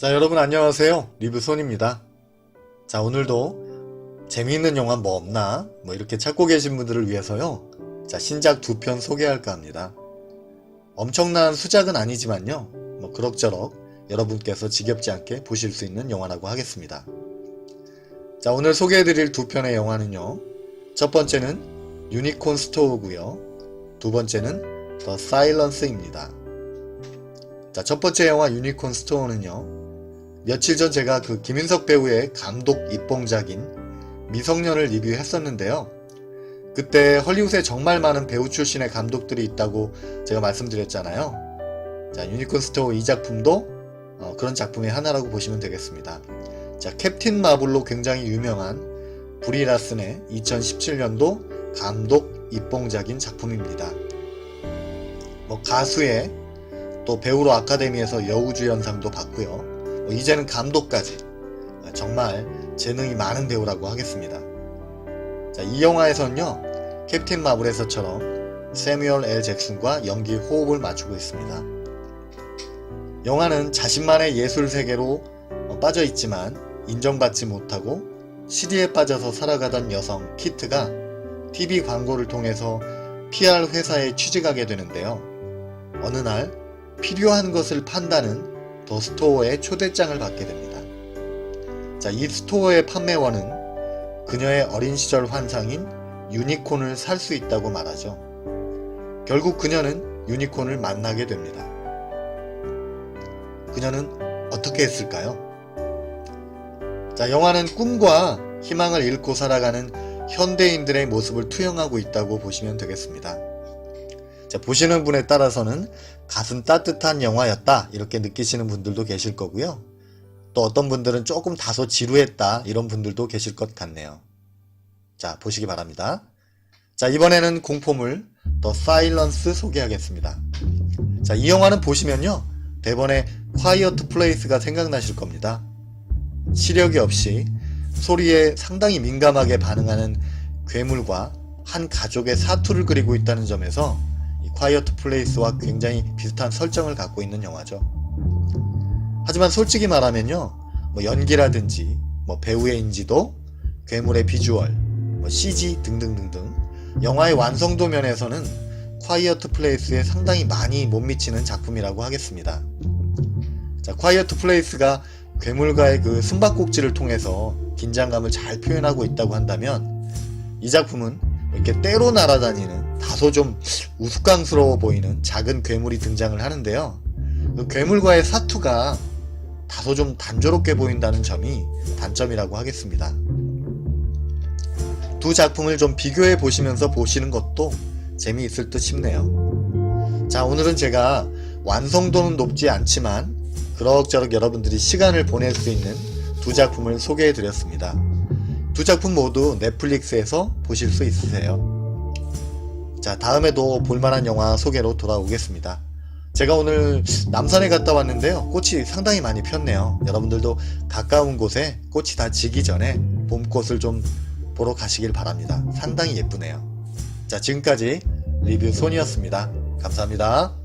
자, 여러분 안녕하세요. 리뷰손입니다. 자, 오늘도 재미있는 영화 뭐 없나? 뭐 이렇게 찾고 계신 분들을 위해서요. 자, 신작 두 편 소개할까 합니다. 엄청난 수작은 아니지만요. 뭐 그럭저럭 여러분께서 지겹지 않게 보실 수 있는 영화라고 하겠습니다. 자, 오늘 소개해드릴 두 편의 영화는요. 첫 번째는 유니콘 스토어고요. 두 번째는 더 사일런스입니다. 자, 첫 번째 영화 유니콘 스토어는요. 며칠 전 제가 그 김인석 배우의 감독 입봉작인 미성년을 리뷰했었는데요. 그때 헐리우드에 정말 많은 배우 출신의 감독들이 있다고 제가 말씀드렸잖아요. 자, 유니콘 스토어 이 작품도 어, 그런 작품의 하나라고 보시면 되겠습니다. 자, 캡틴 마블로 굉장히 유명한 브리 라슨의 2017년도 감독 입봉작인 작품입니다. 뭐 가수의 또 배우로 아카데미에서 여우주연상도 받고요. 뭐 이제는 감독까지 정말 재능이 많은 배우라고 하겠습니다. 자, 이 영화에서는요, 캡틴 마블에서처럼 세뮤얼 L 잭슨과 연기 호흡을 맞추고 있습니다. 영화는 자신만의 예술 세계로 어, 빠져 있지만 인정받지 못하고 CD에 빠져서 살아가던 여성 키트가 TV 광고를 통해서 PR 회사에 취직하게 되는데요. 어느 날 필요한 것을 판다는 더 스토어의 초대장을 받게 됩니다. 자, 이 스토어의 판매원은 그녀의 어린 시절 환상인 유니콘을 살 수 있다고 말하죠. 결국 그녀는 유니콘을 만나게 됩니다. 그녀는 어떻게 했을까요? 자, 영화는 꿈과 희망을 잃고 살아가는 현대인들의 모습을 투영하고 있다고 보시면 되겠습니다. 자, 보시는 분에 따라서는 가슴 따뜻한 영화였다 이렇게 느끼시는 분들도 계실 거고요. 또 어떤 분들은 조금 다소 지루했다 이런 분들도 계실 것 같네요. 자, 보시기 바랍니다. 자, 이번에는 공포물 더 사일런스 소개하겠습니다. 자, 이 영화는 보시면요. 대번에 콰이어트 플레이스가 생각나실 겁니다. 시력이 없이 소리에 상당히 민감하게 반응하는 괴물과 한 가족의 사투를 그리고 있다는 점에서 이 콰이어트 플레이스와 굉장히 비슷한 설정을 갖고 있는 영화죠. 하지만 솔직히 말하면요, 뭐 연기라든지 뭐 배우의 인지도, 괴물의 비주얼, 뭐 CG 등등등등 영화의 완성도 면에서는 콰이어트 플레이스에 상당히 많이 못 미치는 작품이라고 하겠습니다. 자, 콰이어트 플레이스가 괴물과의 그 숨바꼭질을 통해서 긴장감을 잘 표현하고 있다고 한다면 이 작품은 이렇게 때로 날아다니는 다소 좀 우스꽝스러워 보이는 작은 괴물이 등장을 하는데요. 그 괴물과의 사투가 다소 좀 단조롭게 보인다는 점이 단점이라고 하겠습니다. 두 작품을 좀 비교해 보시면서 보시는 것도 재미있을 듯 싶네요. 자, 오늘은 제가 완성도는 높지 않지만 그럭저럭 여러분들이 시간을 보낼 수 있는 두 작품을 소개해 드렸습니다. 두 작품 모두 넷플릭스에서 보실 수 있으세요. 자, 다음에도 볼만한 영화 소개로 돌아오겠습니다. 제가 오늘 남산에 갔다 왔는데요. 꽃이 상당히 많이 폈네요. 여러분들도 가까운 곳에 꽃이 다 지기 전에 봄꽃을 좀 보러 가시길 바랍니다. 상당히 예쁘네요. 자, 지금까지 리뷰 손이었습니다. 감사합니다.